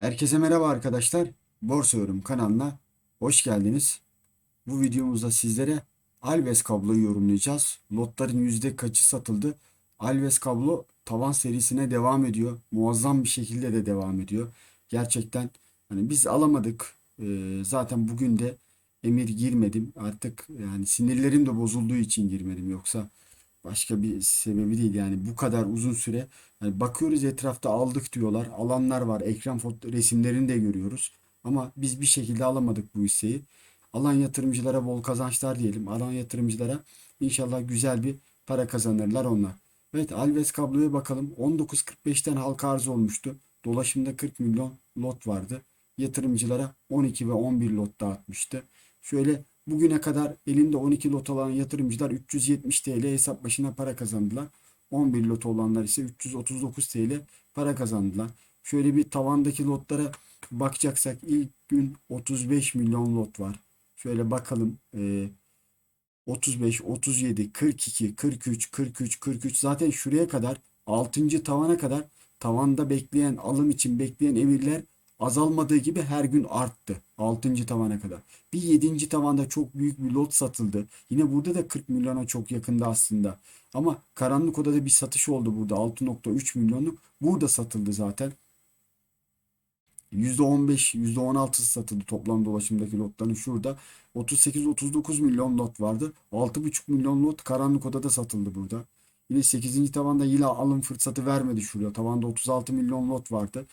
Herkese merhaba arkadaşlar. Borsa Yorum kanalına hoş geldiniz. Bu videomuzda sizlere Alves kabloyu yorumlayacağız. Lotların yüzde kaçı satıldı? Alves kablo tavan serisine devam ediyor. Muazzam bir şekilde de devam ediyor. Gerçekten hani biz alamadık. Ee, zaten bugün de emir girmedim. Artık yani sinirlerim de bozulduğu için girmedim. Yoksa Başka bir sebebi değil yani bu kadar uzun süre yani bakıyoruz etrafta aldık diyorlar. Alanlar var. Ekran resimlerini de görüyoruz. Ama biz bir şekilde alamadık bu hisseyi. Alan yatırımcılara bol kazançlar diyelim. Alan yatırımcılara inşallah güzel bir para kazanırlar onlar. Evet Alves kabloya bakalım. 19.45'ten halka arz olmuştu. Dolaşımda 40 milyon lot vardı. Yatırımcılara 12 ve 11 lot dağıtmıştı. Şöyle Bugüne kadar elinde 12 lot olan yatırımcılar 370 TL hesap başına para kazandılar. 11 lot olanlar ise 339 TL para kazandılar. Şöyle bir tavandaki lotlara bakacaksak ilk gün 35 milyon lot var. Şöyle bakalım. Ee, 35, 37, 42, 43, 43, 43 zaten şuraya kadar 6. tavana kadar tavanda bekleyen alım için bekleyen emirler azalmadığı gibi her gün arttı 6. tavana kadar. Bir 7. tavanda çok büyük bir lot satıldı. Yine burada da 40 milyona çok yakında aslında. Ama karanlık odada bir satış oldu burada 6.3 milyonluk. Burada satıldı zaten. %15, %16 satıldı toplam dolaşımdaki lotların şurada. 38-39 milyon lot vardı. 6,5 milyon lot karanlık odada satıldı burada. Yine 8. tavanda yine alım fırsatı vermedi şuraya. Tavanda 36 milyon lot vardı.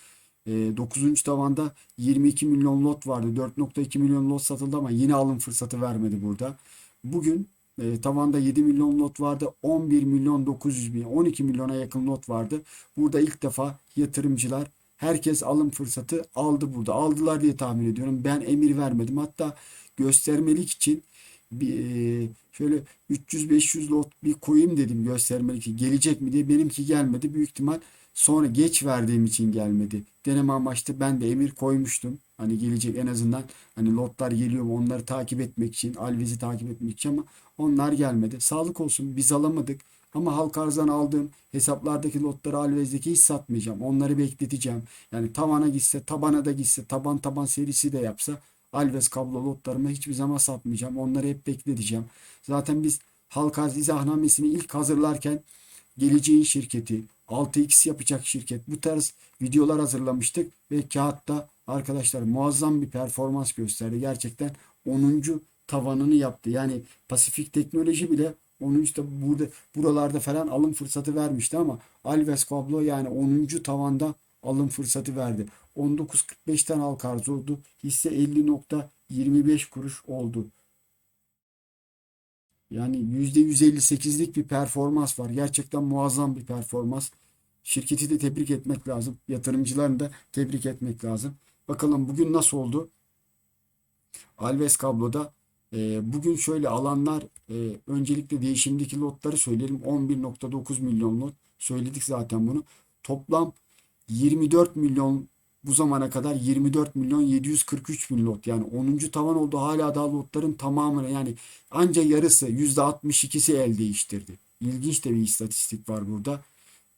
E, 9. tavanda 22 milyon lot vardı. 4.2 milyon lot satıldı ama yine alım fırsatı vermedi burada. Bugün e, tavanda 7 milyon lot vardı. 11 milyon 900 bin, 12 milyona yakın lot vardı. Burada ilk defa yatırımcılar herkes alım fırsatı aldı burada. Aldılar diye tahmin ediyorum. Ben emir vermedim. Hatta göstermelik için bir, e, şöyle 300-500 lot bir koyayım dedim göstermelik gelecek mi diye. Benimki gelmedi. Büyük ihtimal Sonra geç verdiğim için gelmedi. Deneme amaçlı ben de emir koymuştum. Hani gelecek en azından hani lotlar geliyor mu onları takip etmek için, Alviz'i takip etmek için ama onlar gelmedi. Sağlık olsun biz alamadık. Ama halk arzdan aldığım hesaplardaki lotları Alvez'deki hiç satmayacağım. Onları bekleteceğim. Yani tavana gitse, tabana da gitse, taban taban serisi de yapsa Alves kablo lotlarımı hiçbir zaman satmayacağım. Onları hep bekleteceğim. Zaten biz halk arz izahnamesini ilk hazırlarken geleceğin şirketi, 6x yapacak şirket. Bu tarz videolar hazırlamıştık ve kağıtta arkadaşlar muazzam bir performans gösterdi. Gerçekten 10. tavanını yaptı. Yani Pasifik Teknoloji bile 10. da burada buralarda falan alım fırsatı vermişti ama Alves Kablo yani 10. tavanda alım fırsatı verdi. 19.45'ten halk arz oldu. Hisse 50.25 kuruş oldu. Yani %158'lik bir performans var. Gerçekten muazzam bir performans. Şirketi de tebrik etmek lazım. Yatırımcılarını da tebrik etmek lazım. Bakalım bugün nasıl oldu? Alves kabloda e, bugün şöyle alanlar e, öncelikle değişimdeki lotları söyleyelim. 11.9 milyon lot. Söyledik zaten bunu. Toplam 24 milyon bu zamana kadar 24 milyon 743 bin lot yani 10. tavan oldu hala daha lotların tamamını yani anca yarısı %62'si el değiştirdi. İlginç de bir istatistik var burada.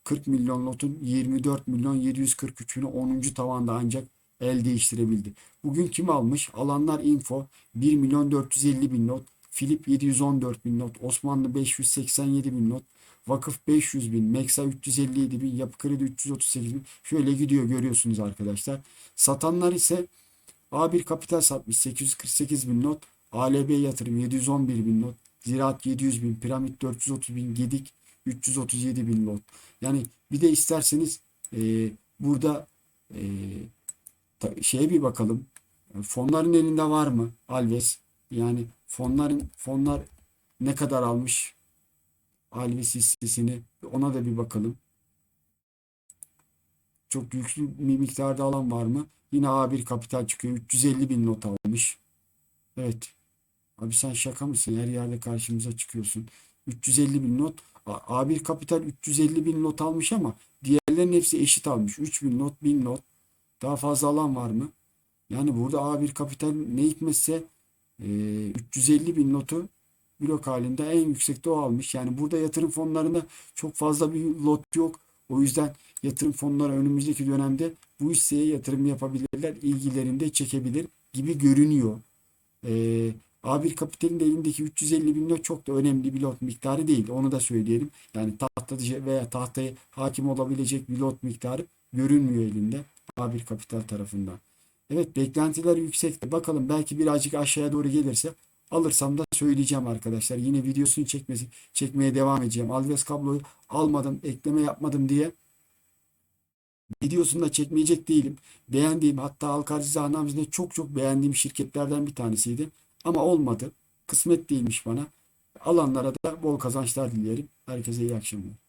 40 milyon lotun 24 milyon 743'ünü 10. tavanda ancak el değiştirebildi. Bugün kim almış? Alanlar Info 1 milyon 450 bin lot. Philip 714 bin not, Osmanlı 587 bin not, Vakıf 500 bin, Meksa 357 bin, Yapı Kredi 338 bin. Şöyle gidiyor görüyorsunuz arkadaşlar. Satanlar ise A1 Kapital satmış 848 bin not, ALB Yatırım 711 bin not, Ziraat 700 bin, Piramit 430 bin, Gedik 337 bin lot. Yani bir de isterseniz e, burada e, ta, şeye bir bakalım. Fonların elinde var mı? Alves. Yani fonların fonlar ne kadar almış? Alves hissesini ona da bir bakalım. Çok yüklü bir miktarda alan var mı? Yine A1 kapital çıkıyor. 350 bin not almış. Evet. Abi sen şaka mısın? Her yerde karşımıza çıkıyorsun. 350 bin not. A1 kapital 350 bin not almış ama diğerlerin hepsi eşit almış. 3000 not, 1000 not. Daha fazla alan var mı? Yani burada A1 kapital ne hikmetse e, 350 bin notu blok halinde en yüksekte o almış. Yani burada yatırım fonlarında çok fazla bir lot yok. O yüzden yatırım fonları önümüzdeki dönemde bu hisseye yatırım yapabilirler, ilgilerini de çekebilir gibi görünüyor. Ee, A1 Kapital'in de elindeki 350 bin lot çok da önemli bir lot miktarı değil. Onu da söyleyelim. Yani tahta veya tahtaya hakim olabilecek bir lot miktarı görünmüyor elinde A1 Kapital tarafından. Evet beklentiler yüksekti. Bakalım belki birazcık aşağıya doğru gelirse alırsam da söyleyeceğim arkadaşlar. Yine videosunu çekmesi, çekmeye devam edeceğim. Alves kabloyu almadım, ekleme yapmadım diye videosunu da çekmeyecek değilim. Beğendiğim hatta Alkarciza Anamiz'de çok çok beğendiğim şirketlerden bir tanesiydi. Ama olmadı. Kısmet değilmiş bana. Alanlara da bol kazançlar dilerim. Herkese iyi akşamlar.